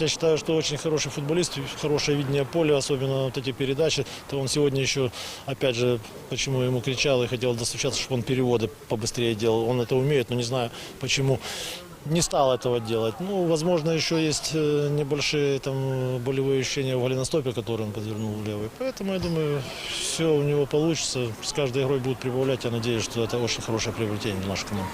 Я считаю, что очень хороший футболист, хорошее видение поля, особенно вот эти передачи. То он сегодня еще, опять же, почему ему кричал и хотел достучаться, чтобы он переводы побыстрее делал. Он это умеет, но не знаю, почему не стал этого делать. Ну, возможно, еще есть э, небольшие там болевые ощущения в голеностопе, который он подвернул левый. Поэтому, я думаю, все у него получится. С каждой игрой будут прибавлять. Я надеюсь, что это очень хорошее приобретение в нашу команду.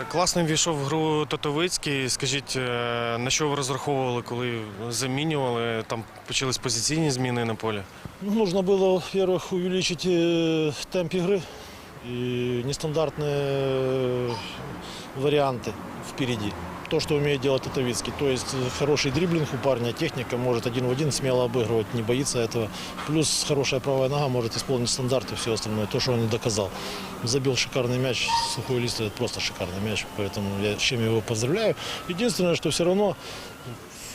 Е, Класно ввійшов в гру Тотовицький. Скажіть, е, на що ви розраховували, коли замінювали? Там почались позиційні зміни на полі? Ну, нужно было, во-первых, увеличить э, темп игры и нестандартные э, варианты впереди. То, что умеет делать Татовицкий. То есть э, хороший дриблинг у парня, техника, может один в один смело обыгрывать, не боится этого. Плюс хорошая правая нога может исполнить стандарты и все остальное, то, что он не доказал. Забил шикарный мяч, сухой лист, это просто шикарный мяч, поэтому я с чем его поздравляю. Единственное, что все равно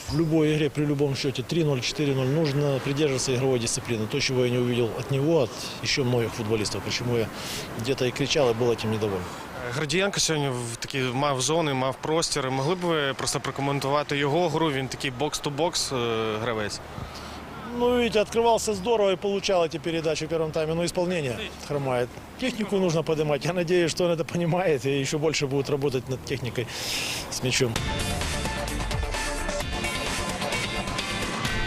в любой игре, при любом счете 3-0, 4-0, нужно придерживаться игровой дисциплины. То, чего я не увидел от него, от еще многих футболистов. Почему я где-то и кричал, и был этим недоволен. Е, Градієнко сьогодні в такі мав зони, мав простір. Могли б ви просто прокоментувати його гру? Він такий бокс-ту-бокс е, гравець. Ну, видите, открывался здорово и получал эти передачи в первом тайме, но исполнение хромает. Технику нужно поднимать. Я надеюсь, что он это понимает и еще больше будет работать над техникой с мячом.